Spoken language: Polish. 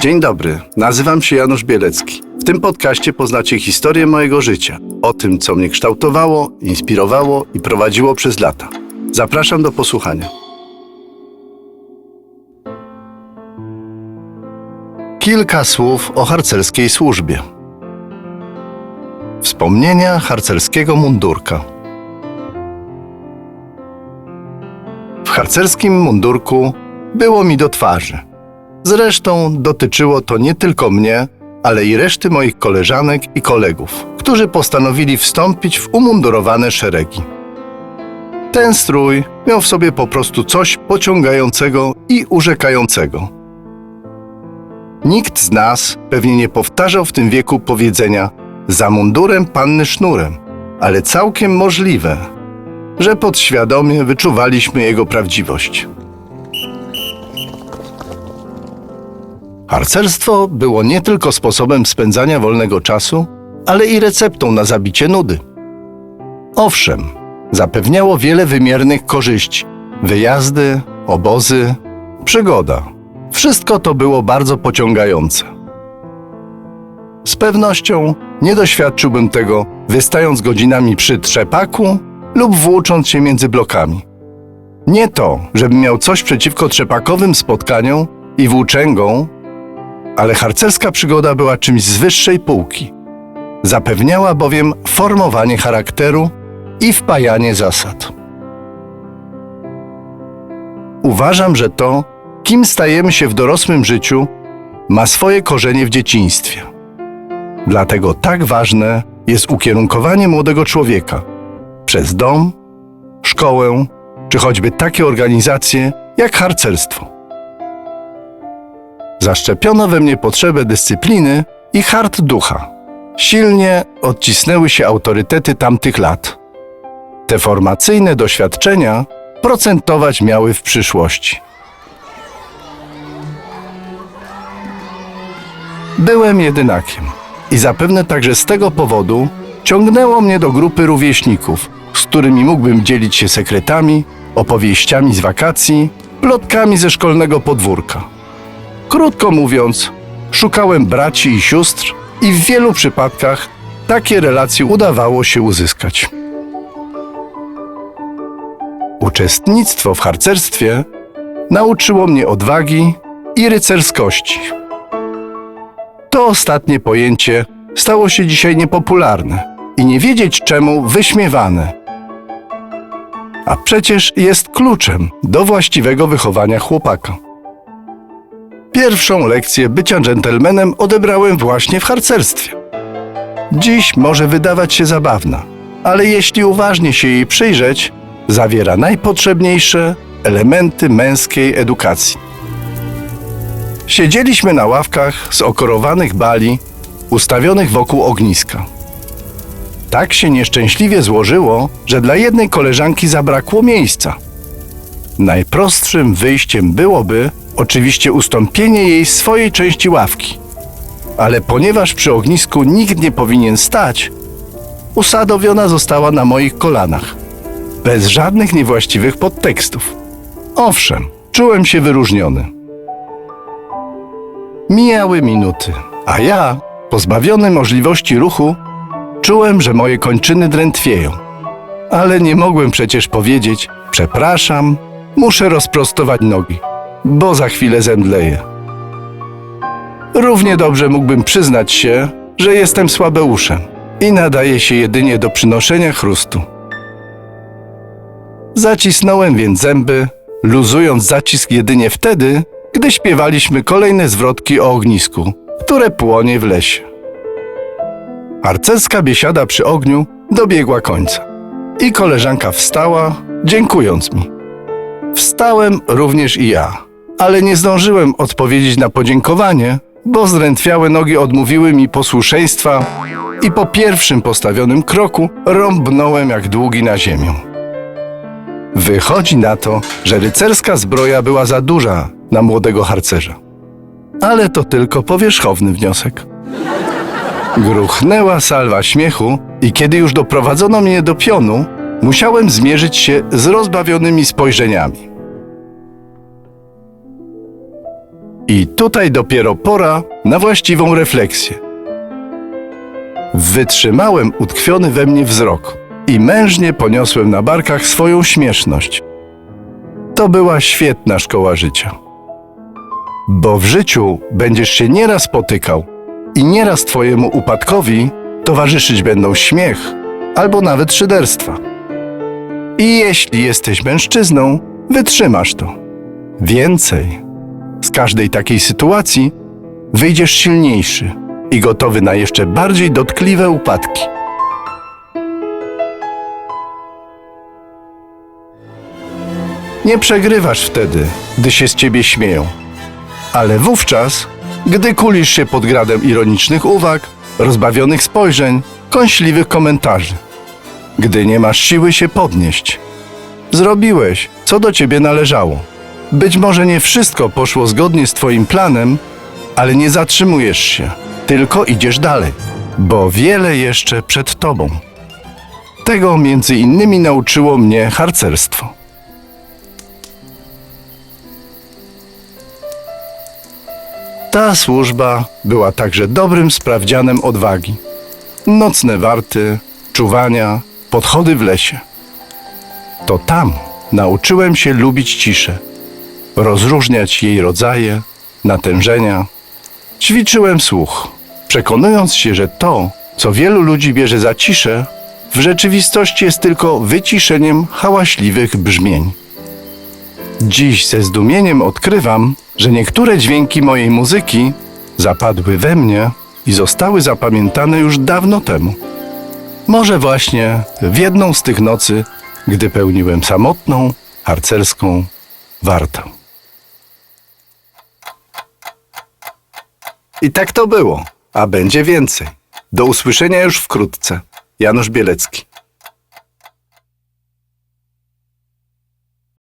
Dzień dobry, nazywam się Janusz Bielecki. W tym podcaście poznacie historię mojego życia, o tym, co mnie kształtowało, inspirowało i prowadziło przez lata. Zapraszam do posłuchania. Kilka słów o harcerskiej służbie. Wspomnienia harcerskiego mundurka. W harcerskim mundurku było mi do twarzy. Zresztą dotyczyło to nie tylko mnie, ale i reszty moich koleżanek i kolegów, którzy postanowili wstąpić w umundurowane szeregi. Ten strój miał w sobie po prostu coś pociągającego i urzekającego. Nikt z nas pewnie nie powtarzał w tym wieku powiedzenia za mundurem panny sznurem, ale całkiem możliwe, że podświadomie wyczuwaliśmy jego prawdziwość. Harcerstwo było nie tylko sposobem spędzania wolnego czasu, ale i receptą na zabicie nudy. Owszem, zapewniało wiele wymiernych korzyści: wyjazdy, obozy, przygoda. Wszystko to było bardzo pociągające. Z pewnością nie doświadczyłbym tego, wystając godzinami przy trzepaku lub włócząc się między blokami. Nie to, żebym miał coś przeciwko trzepakowym spotkaniom i włóczęgom, ale harcerska przygoda była czymś z wyższej półki. Zapewniała bowiem formowanie charakteru i wpajanie zasad. Uważam, że to, kim stajemy się w dorosłym życiu, ma swoje korzenie w dzieciństwie. Dlatego tak ważne jest ukierunkowanie młodego człowieka przez dom, szkołę czy choćby takie organizacje jak harcerstwo. Zaszczepiono we mnie potrzebę dyscypliny i hart ducha. Silnie odcisnęły się autorytety tamtych lat. Te formacyjne doświadczenia procentować miały w przyszłości. Byłem jedynakiem i zapewne także z tego powodu ciągnęło mnie do grupy rówieśników, z którymi mógłbym dzielić się sekretami, opowieściami z wakacji, plotkami ze szkolnego podwórka. Krótko mówiąc, szukałem braci i sióstr i w wielu przypadkach takie relacje udawało się uzyskać. Uczestnictwo w harcerstwie nauczyło mnie odwagi i rycerskości. To ostatnie pojęcie stało się dzisiaj niepopularne i nie wiedzieć czemu wyśmiewane. A przecież jest kluczem do właściwego wychowania chłopaka. Pierwszą lekcję bycia dżentelmenem odebrałem właśnie w harcerstwie. Dziś może wydawać się zabawna, ale jeśli uważnie się jej przyjrzeć, zawiera najpotrzebniejsze elementy męskiej edukacji. Siedzieliśmy na ławkach z okorowanych bali, ustawionych wokół ogniska. Tak się nieszczęśliwie złożyło, że dla jednej koleżanki zabrakło miejsca. Najprostszym wyjściem byłoby oczywiście ustąpienie jej swojej części ławki. Ale ponieważ przy ognisku nikt nie powinien stać, usadowiona została na moich kolanach, bez żadnych niewłaściwych podtekstów. Owszem, czułem się wyróżniony. Mijały minuty, a ja, pozbawiony możliwości ruchu, czułem, że moje kończyny drętwieją. Ale nie mogłem przecież powiedzieć: Przepraszam, muszę rozprostować nogi, bo za chwilę zemdleję. Równie dobrze mógłbym przyznać się, że jestem słabeuszem i nadaje się jedynie do przynoszenia chrustu. Zacisnąłem więc zęby, luzując zacisk jedynie wtedy, gdy śpiewaliśmy kolejne zwrotki o ognisku, które płonie w lesie. Harcerska biesiada przy ogniu dobiegła końca i koleżanka wstała, dziękując mi. Wstałem również i ja, ale nie zdążyłem odpowiedzieć na podziękowanie, bo zdrętwiałe nogi odmówiły mi posłuszeństwa i po pierwszym postawionym kroku rąbnąłem jak długi na ziemię. Wychodzi na to, że rycerska zbroja była za duża na młodego harcerza. Ale to tylko powierzchowny wniosek. Gruchnęła salwa śmiechu i kiedy już doprowadzono mnie do pionu, musiałem zmierzyć się z rozbawionymi spojrzeniami. I tutaj dopiero pora na właściwą refleksję. Wytrzymałem utkwiony we mnie wzrok i mężnie poniosłem na barkach swoją śmieszność. To była świetna szkoła życia. Bo w życiu będziesz się nieraz spotykał i nieraz twojemu upadkowi towarzyszyć będą śmiech albo nawet szyderstwa. I jeśli jesteś mężczyzną, wytrzymasz to. Więcej, z każdej takiej sytuacji wyjdziesz silniejszy i gotowy na jeszcze bardziej dotkliwe upadki. Nie przegrywasz wtedy, gdy się z ciebie śmieją, ale wówczas, gdy kulisz się pod gradem ironicznych uwag, rozbawionych spojrzeń, kąśliwych komentarzy, gdy nie masz siły się podnieść. Zrobiłeś, co do ciebie należało. Być może nie wszystko poszło zgodnie z twoim planem, ale nie zatrzymujesz się, tylko idziesz dalej, bo wiele jeszcze przed tobą. Tego między innymi nauczyło mnie harcerstwo. Ta służba była także dobrym sprawdzianem odwagi. Nocne warty, czuwania, podchody w lesie. To tam nauczyłem się lubić ciszę, rozróżniać jej rodzaje, natężenia. Ćwiczyłem słuch, przekonując się, że to, co wielu ludzi bierze za ciszę, w rzeczywistości jest tylko wyciszeniem hałaśliwych brzmień. Dziś ze zdumieniem odkrywam, że niektóre dźwięki mojej muzyki zapadły we mnie i zostały zapamiętane już dawno temu. Może właśnie w jedną z tych nocy, gdy pełniłem samotną, harcerską wartę. I tak to było, a będzie więcej. Do usłyszenia już wkrótce. Janusz Bielecki.